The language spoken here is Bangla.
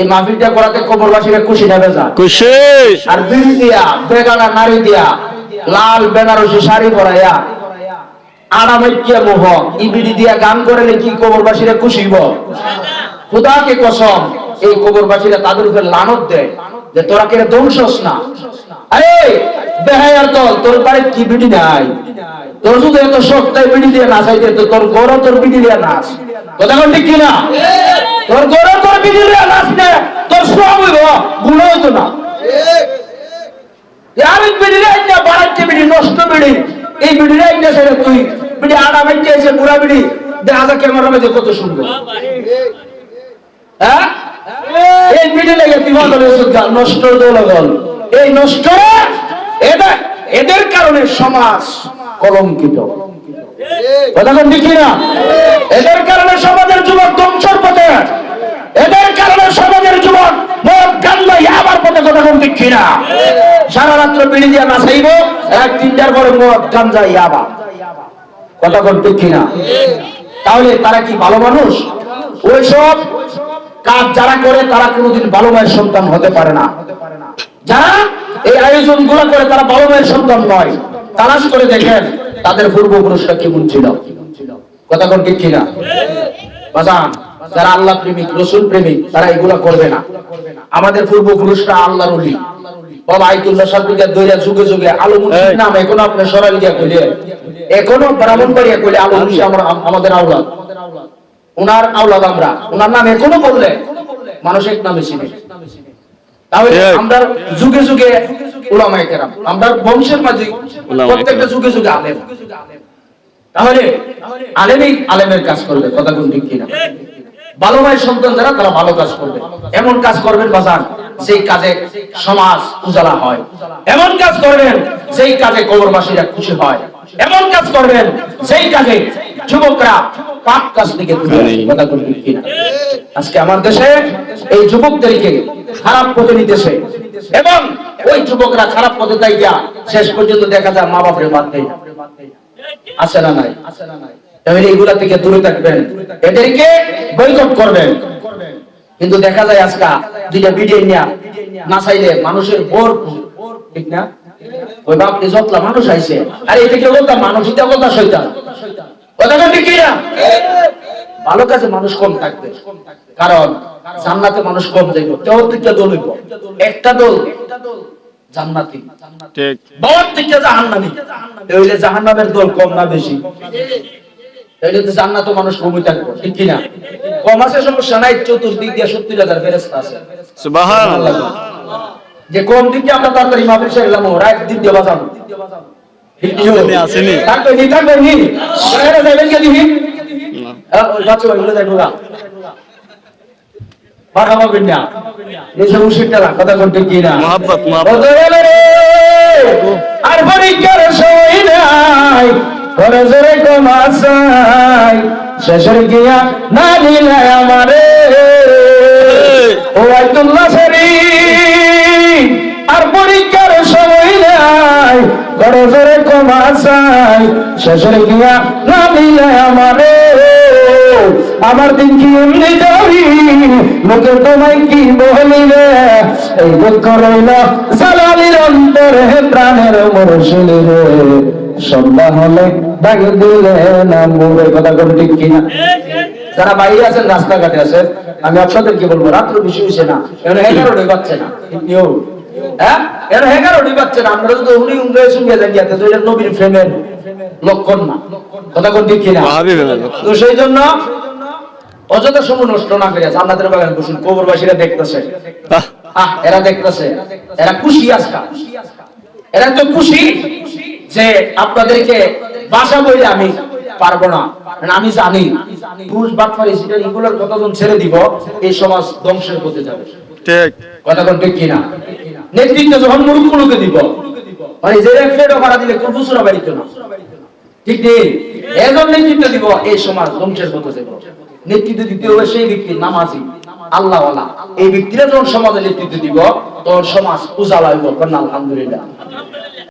এই মাহফিলটা করাতে কবরবাসীরা খুশি খুশি। আর বিড়ি দিয়া বেগানা নারী দিয়া লাল বেনারসি শাড়ি পরাইয়া আরামাইকিয়া মোহ। ই বিড়ি দিয়া গান করলে কি কবরবাসীরা খুশি খুদাকে কসম এই কবরবাসীরা তাদের উপর লানত দেয় যে তোরা কে ধ্বংসস না? আরে বেহায়ার দল তোর বাড়ি কি বিড়ি নাই? তোর যদি এত সপ্তাহে বিড়ি দিয়ে নাচাইতে তোর গরম তোর বিড়ি দিয়ে নাচ কথা ঠিক কিনা? তোর গরম তোর তোর সব হইব না। আমি বিড়ি রে না বাড়াচ্ছে বিড়ি, নষ্ট এই বিড়ি রে না সেটা তুই। আড়া মাইতে বিড়ি। দেখা ক্যামেরা কত সুন্দর। হ্যাঁ? এই বিড়ি লেগে তুই বদল গাল নষ্ট দোলগল এই নষ্ট এটা এদের কারণে সমাজ কলঙ্কিত। কথা ঠিক না এদের কারণে সমাজের যুবক ধ্বংসর পথে এদের কারণে সমাজের যুবক মদ গান্না আবার ঠিক না সারা রাত্র বিড়ি দিয়া নাচাইব, এক তিনটার পরে মদ, গাঞ্জা, ইয়াবা। কথা কোন ঠিক না তাহলে তারা কি ভালো মানুষ? ওইসব কাজ যারা করে, তারা কোনোদিন ভালো মায়ের সন্তান হতে পারে না। যারা এই আয়োজনগুলো করে, তারা ভালো মায়ের সন্তান নয়। তালাশ করে দেখেন, তাদের পূর্বপুরুষরা কেমন ছিল? কথা কোন ঠিক কিনা? বাজান। যারা আল্লাহ প্রেমিক রসুল প্রেমিক তারা এগুলা করবে না। আমাদের পূর্বপুরুষরা আল্লাহর উলি বাবা আইতুল্লাহ সাহেবের দইরা যুগে যুগে আলো নাম এখনও আপনি সরাই কইলে। এখনও ব্রাহ্মণবাড়িয়া কইলে আলো আমরা আমাদের আওলাদ। উনার আওলাদ আমরা। উনার নাম এখনও বললে মানুষ এক নামে চিনে। তাহলে ঠিক। আমরা যুগে যুগে উলামায়ে কেরাম আমরা বংশের মাঝে প্রত্যেকটা যুগে যুগে আলেম। তাহলে আলেমই আলেমের কাজ করবে কথা কোন ঠিক কিনা? ভালো ভাই সন্তান যারা তারা ভালো কাজ করবে। এমন কাজ করবেন বাজান যেই কাজে সমাজ উজালা হয়। এমন কাজ করবেন যেই কাজে কবরবাসীরা খুশি হয়। এমন কাজ করবেন যেই কাজে যুবকরা পাপ কাজ থেকে আসে। আজকে আমার দেশে এই যুবকদেরকে খারাপ পথে নিতেছে। এবং ওই যুবকরা খারাপ পথে তাই শেষ পর্যন্ত দেখা যায় মা বাপরে বাদ দেয়। আছে না নাই? তাহলে এগুলা থেকে দূরে থাকবেন। এদেরকে বৈকট করবেন। কিন্তু দেখা যায় আজকা দুইটা ভিডিও নিয়া না চাইলে মানুষের ভোর ঠিক না? ওই বাপকে যতলা মানুষ আইছে। আর এই থেকে বলতাম মানুষ এটা কথা শৈতান কথা ঠিক না ভালো কাজে মানুষ কম থাকবে। কারণ জান্নাতে মানুষ কম যাইব। তেও তিনটা দল হইব। একটা দল জান্নাতি। ঠিক। বাবার থেকে জাহান্নামী। জাহান্নামের দল কম না বেশি? তাহলে তো জান্নাত মানুষ কমই থাকব ঠিক কিনা? কম আছে সমস্যা নাই চতুর্দিক দিয়ে সত্তর হাজার ফেরেস্তা আছে। যে কম দিক দিয়ে আমরা তাড়াতাড়ি মাহফিল রাত দিক দিয়ে বাজানো আর পরীক্ষার করে জোরে কমাসাই শেষের গিয়া না দিলে আমারে। ও আইতুল্লাহ শরীফ, আর পরীক্ষার সময় নাই। করে জোরে কমাসাই শেষের গিয়া না দিলে আমারে। আমার দিন কি এমনি যাবি? মুখে তোমায় কি বলিলে এই দুঃখ রইল সালালির অন্তরে, প্রাণের মুরশিল রে। সন্ধ্যা হলে ডাক দিলে না মুরে কথা করে ঠিক কিনা? যারা বাইরে আছেন রাস্তাঘাটে আছেন আমি আপনাদেরকে বলব রাত্র বেশি হয়েছে না। এখন এগারো ঢুকাচ্ছে না। নিও হ্যাঁ? এখন এগারো ঢুকাচ্ছে না। আমরা যদি উনি উমরে সঙ্গে যাই যাতে তো এটা নবীর প্রেমের লক্ষণ না। কথা কোন ঠিক কিনা। তো সেই জন্য অযথা সময় নষ্ট না করে জান্নাতের বাগান বসুন। কবরবাসীরা দেখতেছে। আহ এরা দেখতেছে। এরা খুশি আজকা এরা তো খুশি। যে আপনাদেরকে বাসা বইলে আমি পারব না। আমি জানি ঘুষ বাটফারি এগুলোর যখন ছেড়ে দিব এই সমাজ ধ্বংসের হতে যাবে। ঠিক। কথা কোন ঠিক কিনা? নেতৃত্ব যখন দিব মানে যে ভাড়া দিলে কোন বাড়িতে না? ঠিক নেই? এজন নেতৃত্ব দিব এই সমাজ ধ্বংসের পথে যাব। নেতৃত্ব দিতে হবে সেই ব্যক্তি নামাজি আল্লাহওয়ালা। এই ব্যক্তিরা যখন সমাজে নেতৃত্ব দিব তখন সমাজ উজালা হইব কন্যা আলহামদুলিল্লাহ।